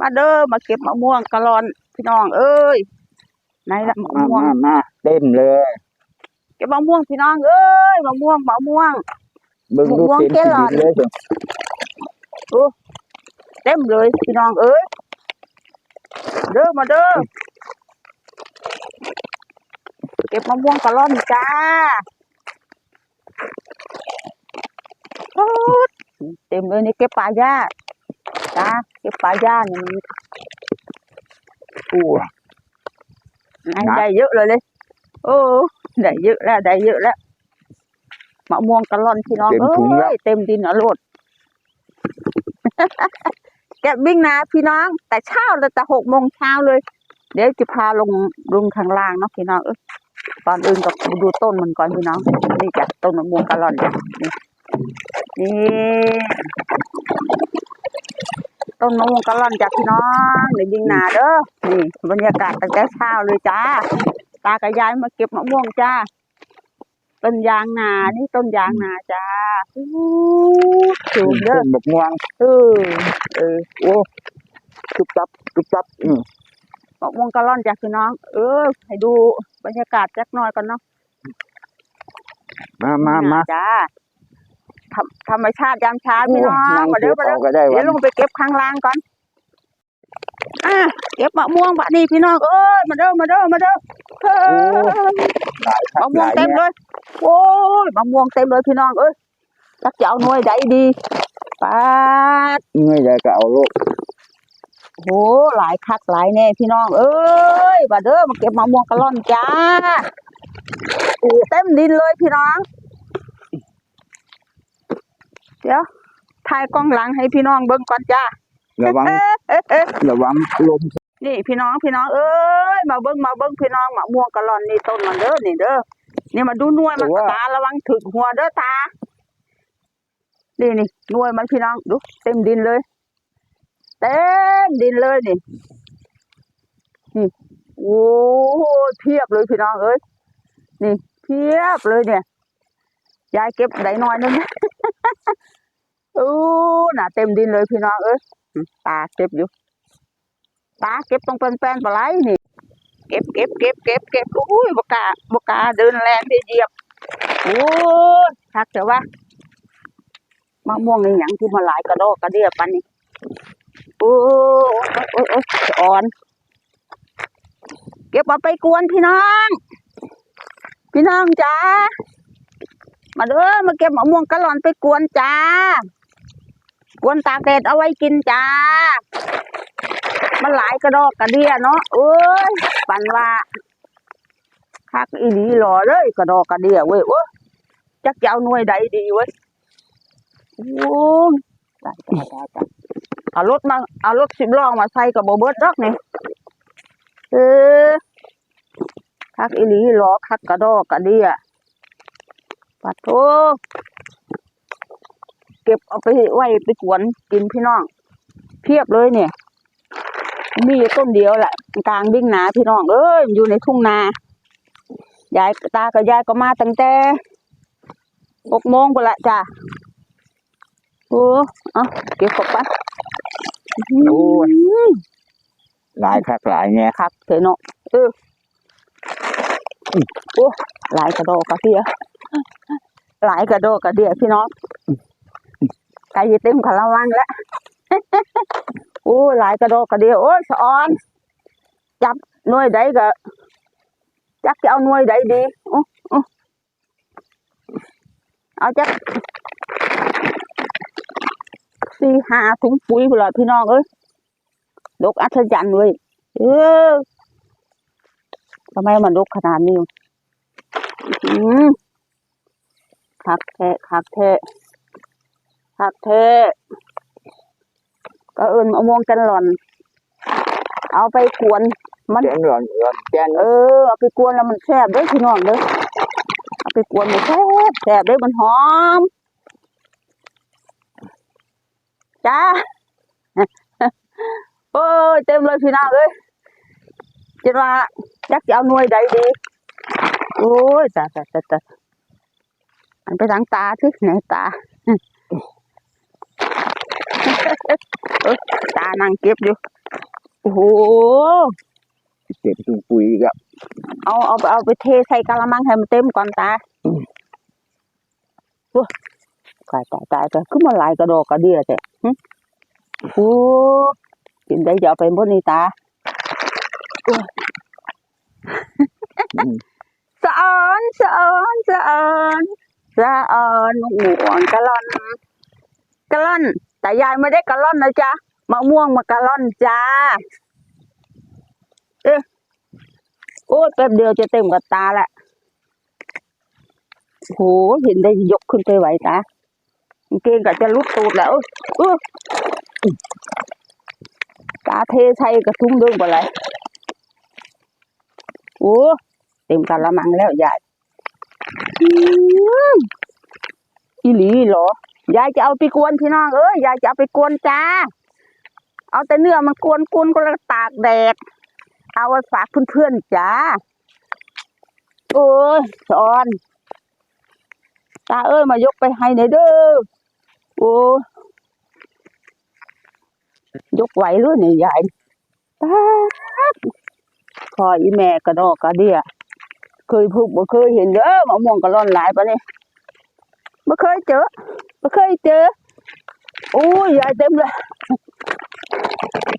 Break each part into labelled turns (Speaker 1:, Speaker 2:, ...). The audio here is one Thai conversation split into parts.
Speaker 1: มาเด้อมาเก็บมะม่วงกะลอนพี่น้อง เอ้ยไหนละมะ
Speaker 2: มา
Speaker 1: ม่วง
Speaker 2: มามาเต็มเลย
Speaker 1: เก็บมะม่วงพี่น้องเอ้ยมะม่วงมะม่วง
Speaker 2: เบิ่งดู
Speaker 1: ม่วง
Speaker 2: เต็ม
Speaker 1: แครอท
Speaker 2: ที่เลยเถอะ
Speaker 1: เต็มเลยพี่น้องเอ้ยเด้อมาเด้อเก็บมะม่วงกะล่อนจ้าโอ๊ยเต็มเลยนี่เก็บปลาย่าจ้าเก็บปลาย่านี่มัน
Speaker 2: อู้
Speaker 1: ให้ได้เยอะเลยเลย โอ้ได้เยอะแล้วได้เยอะแล้วมะม่วงกะล่อนพี่น้องเอ้ยเต็มดินอะโลดแกะวิ่งนะพี่น้อง แต่เช้าเลยแต่หกโมงเช้าเลย เดี๋ยวจะพาลงลงข้างล่างเนาะพี่น้องเออตอนอื่นก็ดูต้นมันก่อนพี่น้องนี่จ้ะต้นมะม่วงกะล่อนจ้ะนี่นี่ ต้นมะม่วงกะล่อนจ้ะพี่น้องเดี๋ยวยิงนาเด้อนี่บรรยากาศตั้งแต่เช้าเลยจ้าตากับยายมาเก็บมะม่วงจ้าต้นยางนา นี่ต้นยางนาจ้าอู้สูงเด้อ
Speaker 2: ต้นบักม่วง
Speaker 1: เออเออ
Speaker 2: โอ้จุบจับจุบจับอืม
Speaker 1: มะม่วงกะล่อนจ้ะพี่น้อง เออ ให้ดูบรรยากาศจักหน่อยก่อนเนาะ
Speaker 2: มามามา
Speaker 1: จ้า ธรรมธรรมชาติยามเช้าพี่น้อง
Speaker 2: นั่ง
Speaker 1: มา
Speaker 2: เก็
Speaker 1: เด้อบมาเด้
Speaker 2: เอา
Speaker 1: อ
Speaker 2: ก็ได้
Speaker 1: เดี๋
Speaker 2: วะ
Speaker 1: ยวลงไปเก็บข้างล่างก่อนอะเก็บมะม่วงบะนี่พี่น้องเอ้ยมาเด้อมาเด้อมาเด้อเฮ้ย
Speaker 2: หลายครับ
Speaker 1: มะม่
Speaker 2: ห
Speaker 1: วง
Speaker 2: ลาย
Speaker 1: เต็ม
Speaker 2: เนี่ย
Speaker 1: เลยโอ้ยมะม่วงเต็มเลยพี่น้องเอ้ยจักจะเอาหน่วยใดดีปาด
Speaker 2: ไม่ได้ก็เอาลูก
Speaker 1: โหหลายคักหลายแน่พี่น้องเอ้ยมาเด้อมาเก็บมะม่วงกะล่อนจ้าโอ้เต็มดินเลยพี่น้อง เดี๋ยวถ่ายกล้องหลังให้พี่น้องเบิ่งก่อนจ้า
Speaker 2: ระวัง
Speaker 1: เอ๊ะเอ๊ะเอ๊ะ
Speaker 2: ระวังลม
Speaker 1: นี่พี่น้องพี่น้องเอ้ยมาเบิ่งมาเบิ่งพี่น้องมะม่วงกะล่อนนี่ต้นมันเด้อนี่เด้อนี่มาดูหน่วยมันตาระวังถึกหัวเด้อตานี่นี่หน่วยมันพี่น้องดูเต็มดินเลยเต็มดินเลยนี่นี่โอ้ยเพียบเลยพี่น้องเอ้ยนี่เพียบเลยเนี่ยยายเก็บได้น้อยนึง อู้น่ะเต็มดินเลยพี่น้องเอ้ยตาเก็บอยู่ตาเก็บตรงเป็นแป้นปลาไหลนี่เก็บเก็บเก็บเก็บเก็บอุ้ยบกาบกาเดินแรงได้เหยียบโอ้ยทักเถอว่ามะม่วงในหยังที่มาหลายกระโดกกระเดียปันนี่โอ้ยโอ้ยโอ้ยอ่อน เก็บเอาไปกวนพี่น้อง พี่น้องจ้ามาเด้อมาเก็บมะม่วงกะหล่อนไปกวนจ้า กวนตากแดดเอาไว้กินจ้า มันหลายกระดอกกระเดียเนาะเอ้ยปันว่าคักอีหลีหล่อเลยกระดอกกระเดียเว้ยโอ้ยจักเจะเอาหน่วยใดดีเว้ยโอ้ยตายตายตายตาเอารถมาเอารถสิบล้อมาใส่กับโบเบิร์ดดอกนี่เออคักอีหลีหล่อคักกระดอกกระเดียปัดโต เก็บเอาไปไว้ไปกวนกินพี่น้อง เพียบเลยเนี่ย มีอยู่ต้นเดียวแหละกลางบิ่งนาพี่น้องเอ้ยอยู่ในทุ่งนายายตากับยายก็มาตั้งแต่หกโมงไปละจ้ะโอ้เอาเก็บกบไป
Speaker 2: โอ้ยหลายครับหลายเนี่ย
Speaker 1: ครับเถอะเนาะเออโอ้หลายกระโดดกระเดียหลายกระโดดกระเดียพี่น้อง ไก่เต็มขาละวังแล้วโอ้หลายกระโดดกระเดียวโอ้ยสะออน จับหน่วยใดก็จักจะเอาหน่วยใดดีอู้อู้เอาจักสี่ห้าถุงปุ๋ยพุ่นละพี่น้องเอ้ยดกอัศจรรย์เว้ยเออทำไมมันดกขนาดนี้อืมคักแท้คักแท้ คักแท้ก็เอินมะม่วงกันหล่อน เอาไปกวนมัน
Speaker 2: แกนร้อนร้อนแกน
Speaker 1: เออเอาไปกวนแล้วมันแซ่บเด้อพี่น้องเด้อเอาไปกวนมันแซ่บแซ่บเด้อมันหอมจ้าโอ้ยเต็มเลยพี่น้องเอ้ยจะว่าจักจะเอาหน่วยใดดีโอ้ยตายตายตายตายอันไปทางตาสิไหนตาเอ้ย ตานั่งเก็บอยู่ โอ้โห
Speaker 2: เก็บถุงปุ๋ยอีกอะ
Speaker 1: เอาเอาเอาไปเทใส่กะละมังให้มันเต็มก่อนตาโอ้ตายตายตายตายขึ้นมาหลายกระดอกกระเดียแต่หึโอ้กินได้จะเอาไปบนนี่ตาโอ้ยสะออนสะออนสะออนสะออนห่วงกะล่อนกะล่อน แต่ยายไม่ได้กะล่อนนะจ๊ะมะม่วงมากะล่อนจ้า เอ๊ะโอ้แป๊บเดียวจะเต็มกับตาละโหเห็นได้ยกขึ้นไปไหวตากาเกงก็จะรุดตูดแล้วเออตาเทใส่กระทุ่มเดิงไปเลยโอ้เต็มกะละมังแล้วยายอืมอีหลีเหรอ ยายจะเอาไปกวนพี่น้องเอ้ยยายจะเอาไปกวนจ้า เอาแต่เนื้อมันกวนกวนก็แล้วตากแดด เอาไว้ฝากเพื่อนๆจ้าโอ้ยสอนตาเอ้ยมายกไปให้หน่อยเด้อโอ้ยยกไหวหรือเนี่ยยายตาคอยอีแม่กระดอกกระเดียเคยพูดบ่เคยเห็นเด้อมะม่วงกระร่อนหลายปะเนี่ย บ่เคยเจอบ่เคยเจอโอ้ยยายเต็มเลย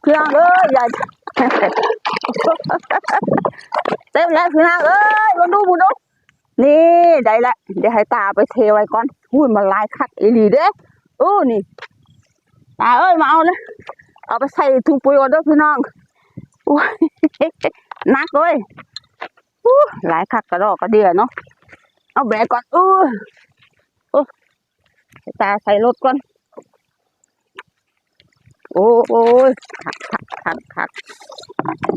Speaker 1: เครื่องเอ้ยยายเต็มแล้วพี่นางเอ้ยมาดูมาดูนี่ได้ละเดี๋ยวให้ตาไปเทไว้ก่อนหุ้ยมันลายคักอีหลีเด้โอ้นี่ตาเอ้ยมาเอาเลยเอาไปใส่ถุงปุ๋ยก่อนด้อพี่น้องโอ้ยนักเลยอู้หลายคักกระดอกกระเดียเนาะเอาแบกก่อนอู้ ตาใส่รถก่อน โอ้โอ้ยคักคักคักคัก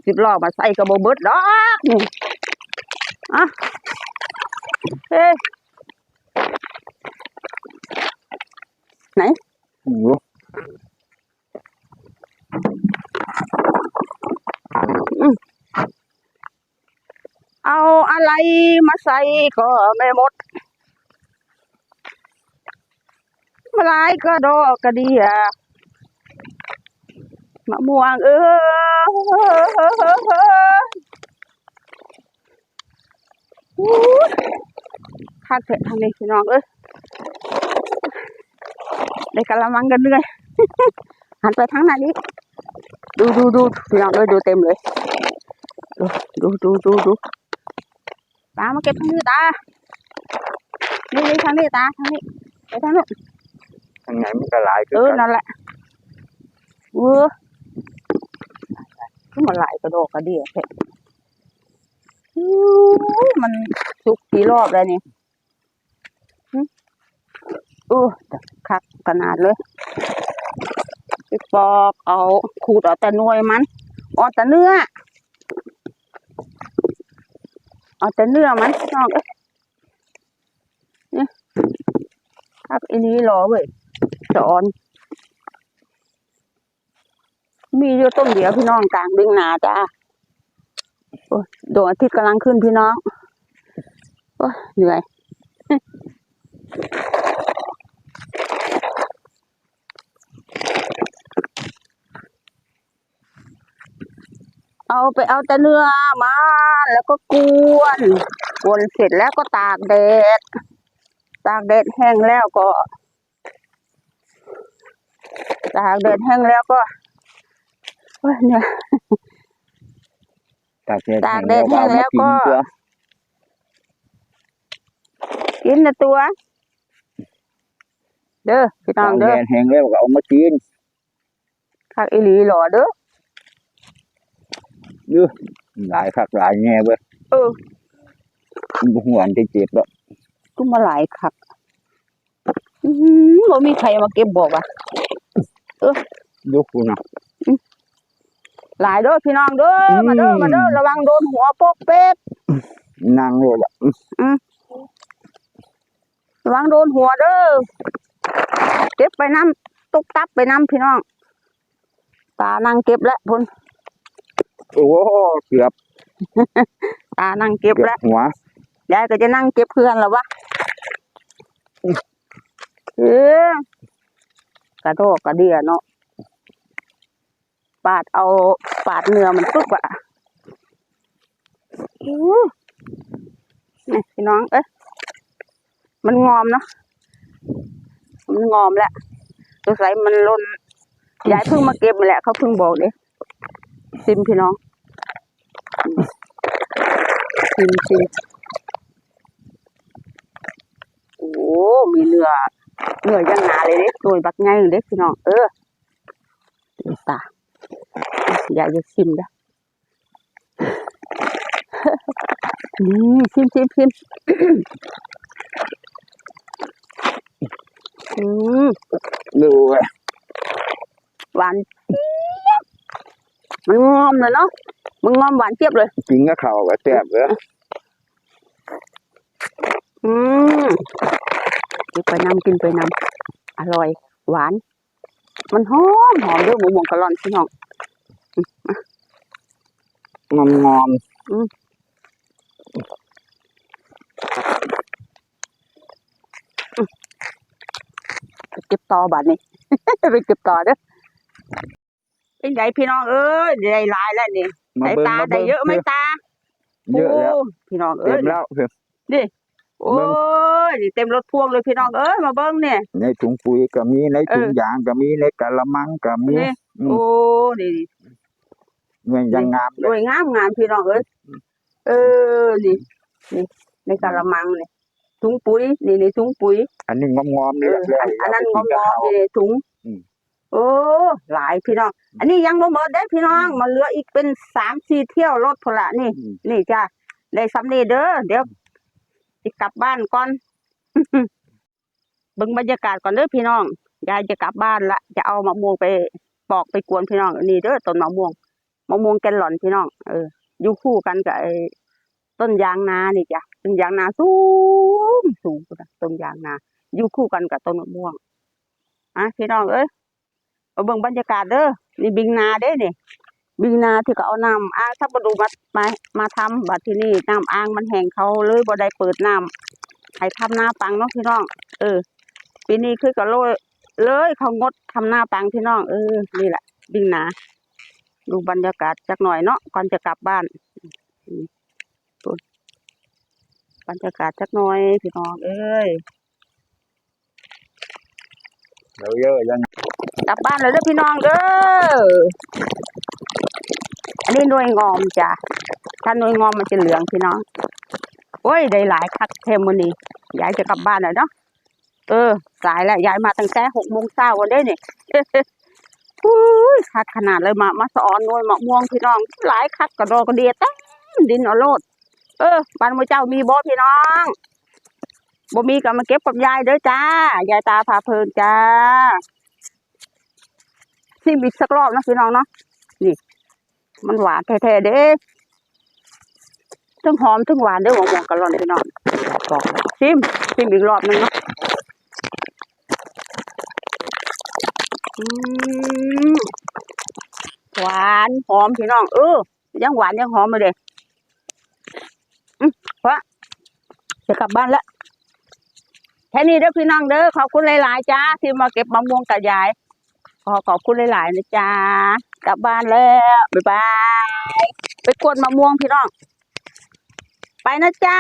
Speaker 1: สิบล้อมาใส่กระโบเบิดดอกนี่อะเฮ้ย
Speaker 2: โอ้โห
Speaker 1: เอาอะไรมาใส่ก็ไม่หมด มาลายก็ดอกกระเดียมะม่วงเออคักเถอะทางนี้พี่น้องเอ้ยได้กะละมังกันด้วยหันไปทางไหนอีกดูดูดูพี่น้องเอ้ยดูเต็มเลย ดูดูดูดูตามาเก็บทางนี้ตานี่นี่ทางนี้ตาทางนี้ไปทางนู้นา
Speaker 2: งไหนมันก็หลาย
Speaker 1: เออนั่นแหละเออขึ้นมาหลายกระโดดกระเดียแท้อู้มันสุกกี่รอบแล้วนี่หึโอ้คักขนาดเลยไปปอกเอาขูดเอาแต่หนวยมันเอาแต่เนื้อ เอาแต่เนื้อมันนอกเอ้ยนี่ครับอันนี้รอเว้ย สอน มีอยู่ต้นเดียวพี่น้องกลางดึงนาจ้าโอ้ดวงอาทิตย์กำลังขึ้นพี่น้องโอ้เหนื่อยเอาไปเอาแต่เนื้อมาแล้วก็กวนกวนเสร็จแล้วก็ตากแดด ตากแดดแห้งแล้วก็ ตากแดดแห้งแล้วก็โอ้ยเนี่ย
Speaker 2: ตากแดด
Speaker 1: ตากแดดแห้งแล้วก็
Speaker 2: เอามา
Speaker 1: กินนะตัว เด้อพี่น้
Speaker 2: กิ
Speaker 1: อง
Speaker 2: นตัวตาก
Speaker 1: เด้
Speaker 2: แด
Speaker 1: อ
Speaker 2: ดแห้งแล้วก็เอามากิน
Speaker 1: คักอีหลีหล่อเด้อ
Speaker 2: หลายคักหลายแง่เว้ย
Speaker 1: เออ
Speaker 2: มันบ่หวนจะเจ็บแล้ว
Speaker 1: กูมาหลายคักอือหือบ่มีใครมาเก็บบอกว่า
Speaker 2: ยกกูนะ
Speaker 1: หลายเด้อพี่น้องเด้ออ
Speaker 2: ม
Speaker 1: มาเด้อมาเด้อระวังโดนหัวโปกเป็ด
Speaker 2: นั่งเลยล่ะ
Speaker 1: ระวังโดนหัวเด้อเก็บไปน้ำตุกตับไปน้ำพี่น้องตานั่งเก็บแล้วพุ่น
Speaker 2: โอ้โหเกือบ
Speaker 1: ตานั่งเก็บ
Speaker 2: เกือ
Speaker 1: แล้ว
Speaker 2: บหัวยา
Speaker 1: ยก็จะนั่งเก็บเพื่อนแล้ววะเออ กระโดกกระเดียเนาะปาดเอาปาดเนื้อมันปุ๊บอะนี่พี่น้อง เอ้ยมันงอมเนาะมันงอมแล้วสงสัยมันล้นยายเพิ่งมาเก็บมาแหละเขาเพิ่งบอกเด้ซิมพี่น้องซิมซิมโอ้มีเนื้อ เนื้อยังหนาเลยเด้โดยบักไงเด้พี่น้องเออเดี๋ยวตาอยากจะชิมเด้อนี่ชิมชิมชิมอืม
Speaker 2: ดูเว้ย
Speaker 1: หวานเจี๊ยบมันงอมเลยเนาะมันงอมหวานเจี๊ยบเลย
Speaker 2: กินกับข้าวก็แซ่บเลย
Speaker 1: อืม กินไปนำกินไปนำอร่อย หวาน มันหอมหอมด้วยหมูหมงกะลอนพี่น้อง
Speaker 2: งอมงอม
Speaker 1: ไปเก็บต่อบาดนี้ไปเก็บต่อเด้อเป็นไงพี่น้องเอ้ยได้หลายแล้วนี่
Speaker 2: มา
Speaker 1: ได้
Speaker 2: เบิ่ง
Speaker 1: ตา
Speaker 2: มา
Speaker 1: ได้
Speaker 2: เบิ่ง
Speaker 1: เยอะไหมตา
Speaker 2: เยอะแล้ว
Speaker 1: โพี่น้อง
Speaker 2: เต็
Speaker 1: เอ้ย
Speaker 2: มแล้วเพิ่น
Speaker 1: โอ้ยนี่เต็มรถพ่วงเลยพี่น้องเอ้ยมาเบิ้งเนี่ย
Speaker 2: ในถุงปุ๋ยก็มีในถุงยางก็มีในกะละมังก็มี
Speaker 1: นี่
Speaker 2: อืม
Speaker 1: โอ้นี่
Speaker 2: เงินยังงามเล
Speaker 1: โด
Speaker 2: ย
Speaker 1: ยงามงามพี่น้องเอ้ยเออนี่นี่ในกะละมังนี่ถุงปุ๋ยนี่ในถุงปุ๋ย
Speaker 2: อันนี้งอมงอม
Speaker 1: เอ
Speaker 2: นี่
Speaker 1: อ
Speaker 2: แหละ
Speaker 1: อันอันนั้นงอม
Speaker 2: เาไปกินกับข้าว
Speaker 1: ๆนี่ในถุง
Speaker 2: อืม
Speaker 1: โอ้หลายพี่น้อง อันนี้ยังบ่หมดได้พี่น้องมันเหลืออีกเป็นสามสี่เที่ยวรถพนละนี่
Speaker 2: อืม
Speaker 1: นี่จ้าได้สำนีเด้อเดี๋ยว จะกลับบ้านก่อนเบิ่งบรรยากาศก่อนเด้อพี่น้องยายจะกลับบ้านละจะเอามะม่วงไปปอกไปกวนพี่น้องนี่เด้อต้นมะม่วงมะม่วงแกนหล่อนพี่น้องเอออยู่คู่กันกับไอ้ต้นยางนานี่จ้ะต้นยางนาสูงสูงนะต้นยางนาอยู่คู่กันกับต้นมะม่วงอะพี่น้องเอ้ยมาเบิ่งบรรยากาศเด้อนี่บิงนาเด้นี่บิ งนาที่ก็เอาน้ำอ่างทับประดูมามามาทำบัดที่นี่น้ำอ่างมันแห้งเขาเลยบ่ได้เปิดน้ำให้ทำหน้าปังเนาะพี่น้องเออปีนี้คือก็เลยเลยเขางดทำหน้าปังพี่น้องเออนี่แหละบิงนาดูบรรยากาศจักหน่อยเนาะก่อนจะกลับบ้านอืมดูบรรยากาศจักหน่อยพี่น้องเอ้ย
Speaker 2: เดี๋ยวเยอะยัง
Speaker 1: กลับบ้านเลยเด้อพี่น้องเด้อ อันนี้หน่วยงอมจ้ะถ้าหน่วยงอมมันจะเหลืองพี่น้องโอ้ยได้หลายคักเทมวันนี้ยายจะกลับบ้านแล้วเนาะเออ สายแล้วยายมาตั้งแต่หกโมงเช้าวันเด้นี่อุ้ยคักขนาดเลยมามาสอนหน่วยมะม่วงพี่น้อง หลายคักกระโดกระเดียเต็มดินอโลด เออบ้านมือเจ้ามีบ่พี่น้องบ่มีก็มาเก็บกับยายเด้อจ้ายายตาพาเพลินจ้าชิมอีกสักรอบนะพี่น้องเนาะนี่ มันหวานแท้ๆเด้ทั้งหอมทั้งหวานเด้อหวานๆกะล่อนพี่น้องบอกชิมชิมอีกรอบหนึงเนาะอืมหวานหอมพี่น้องเออยังหวานยังหอมเลยเด้อืมพระจะกลับบ้านแล้วแค่นี้เด้อพี่น้องเด้อขอบคุณหลาย ๆ จ้าที่มาเก็บมะม่วงกับยายขอขอบคุณหลาย ๆ นะจ๊ะ กลับบ้านแล้ว บ๊ายบาย ไปกวนมะม่วงพี่น้อง ไปนะจ๊ะ